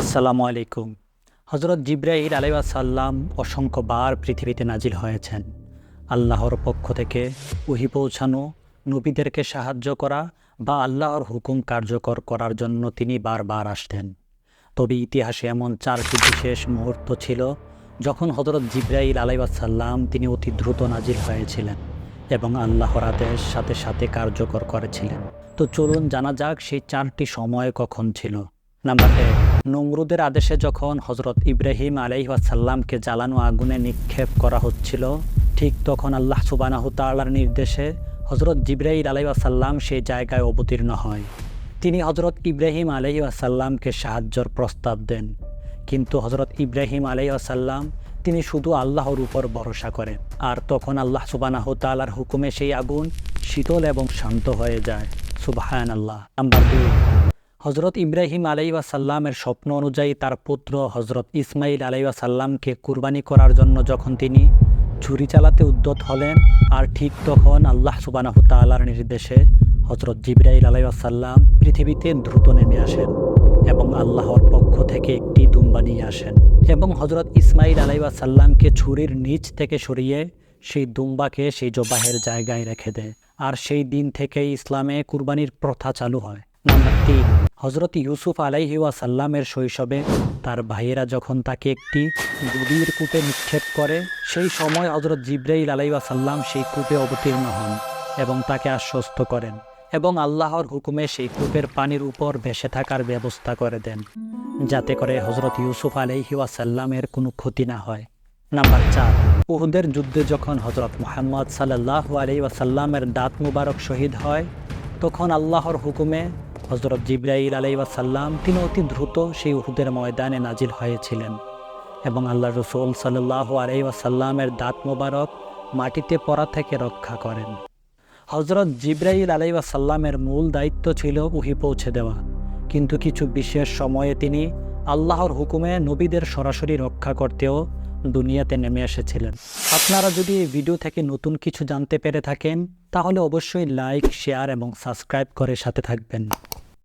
আসসালামু আলাইকুম। হজরত জিব্রাইল আলাইসাল্লাম অসংখ্যবার পৃথিবীতে নাজিল হয়েছেন। আল্লাহর পক্ষ থেকে উহি পৌঁছানো, নবীদেরকে সাহায্য করা বা আল্লাহর হুকুম কার্যকর করার জন্য তিনি বারবার আসতেন। তবে ইতিহাসে এমন চারটি বিশেষ মুহূর্ত ছিল যখন হজরত জিব্রাইল আলাইসাল্লাম তিনি অতি দ্রুত নাজিল হয়েছিলেন এবং আল্লাহর আদেশ সাথে সাথে কার্যকর করেছিলেন। তো চলুন জানা যাক সেই চারটি সময় কখন ছিল। নাম্বার এক নমরুদের আদেশে যখন হজরত ইব্রাহিম আলাইসাল্লামকে জ্বালানো আগুনে নিক্ষেপ করা হচ্ছিল, ঠিক তখন আল্লাহ সুবানাহ তাল্লার নির্দেশে হজরত জিব্রাহিল আলাইসাল্লাম সেই জায়গায় অবতীর্ণ হয়। তিনি হজরত ইব্রাহিম আলাইসাল্লামকে সাহায্যর প্রস্তাব দেন। কিন্তু হজরত ইব্রাহিম আলাইসাল্লাম তিনি শুধু আল্লাহর উপর ভরসা করেন। আর তখন আল্লাহ সুবানাহ তালার হুকুমে সেই আগুন শীতল এবং শান্ত হয়ে যায়। সুবাহান আল্লাহ নাম্বার দুই। হজরত ইব্রাহিম আলাইসাল্লামের স্বপ্ন অনুযায়ী তার পুত্র হজরত ইসমাইল আলাইসাল্লামকে কুরবানি করার জন্য যখন তিনি ছুরি চালাতে উদ্যত হলেন, আর ঠিক তখন আল্লাহ সুবানাহ তালার নির্দেশে হজরত জিব্রাইল আলাইসাল্লাম পৃথিবীতে দ্রুত নেমে আসেন এবং আল্লাহর পক্ষ থেকে একটি দুম্বা নিয়ে আসেন এবং হজরত ইসমাইল আলাইসাল্লামকে ছুরির নিচ থেকে সরিয়ে সেই দুম্বাকে সেই জবাহের জায়গায় রেখে দেয়। আর সেই দিন থেকে ইসলামে কুরবানির প্রথা চালু হয়। নাম্বার তিন হজরত ইউসুফ আলাইহি ওয়াসাল্লামের শৈশবে তার ভাইয়েরা যখন তাকে একটি গুদির কূপে নিক্ষেপ করে, সেই সময় হজরত জিব্রাইল আলাই ওয়াসাল্লাম সেই কূপে অবতীর্ণ হন এবং তাকে আশ্বস্ত করেন এবং আল্লাহর হুকুমে সেই কূপের পানির উপর ভেসে থাকার ব্যবস্থা করে দেন, যাতে করে হজরত ইউসুফ আলাইহি ওয়াসাল্লামের কোনো ক্ষতি না হয়। নাম্বার চার, উহুদের যুদ্ধে যখন হজরত মোহাম্মদ সাল্লাহ আলি ওয়াসাল্লামের দাঁত মুবারক শহীদ হয়, তখন আল্লাহর হুকুমে হজরত জিব্রাইল আলাইসাল্লাম তিনি অতি দ্রুত সেই উহুদের ময়দানে নাজিল হয়েছিলেন এবং আল্লাহ রসুল সাল্লাহ আলাইসাল্লামের দাঁত মোবারক মাটিতে পড়া থেকে রক্ষা করেন। হজরত জিব্রাইল আলাইসাল্লামের মূল দায়িত্ব ছিল উহি পৌঁছে দেওয়া। কিন্তু কিছু বিশেষ সময়ে তিনি আল্লাহর হুকুমে নবীদের সরাসরি রক্ষা করতেও দুনিয়াতে নেমে এসেছিলেন। আপনারা যদি এই ভিডিও থেকে নতুন কিছু জানতে পেরে থাকেন, তাহলে অবশ্যই লাইক, শেয়ার এবং সাবস্ক্রাইব করে সাথে থাকবেন।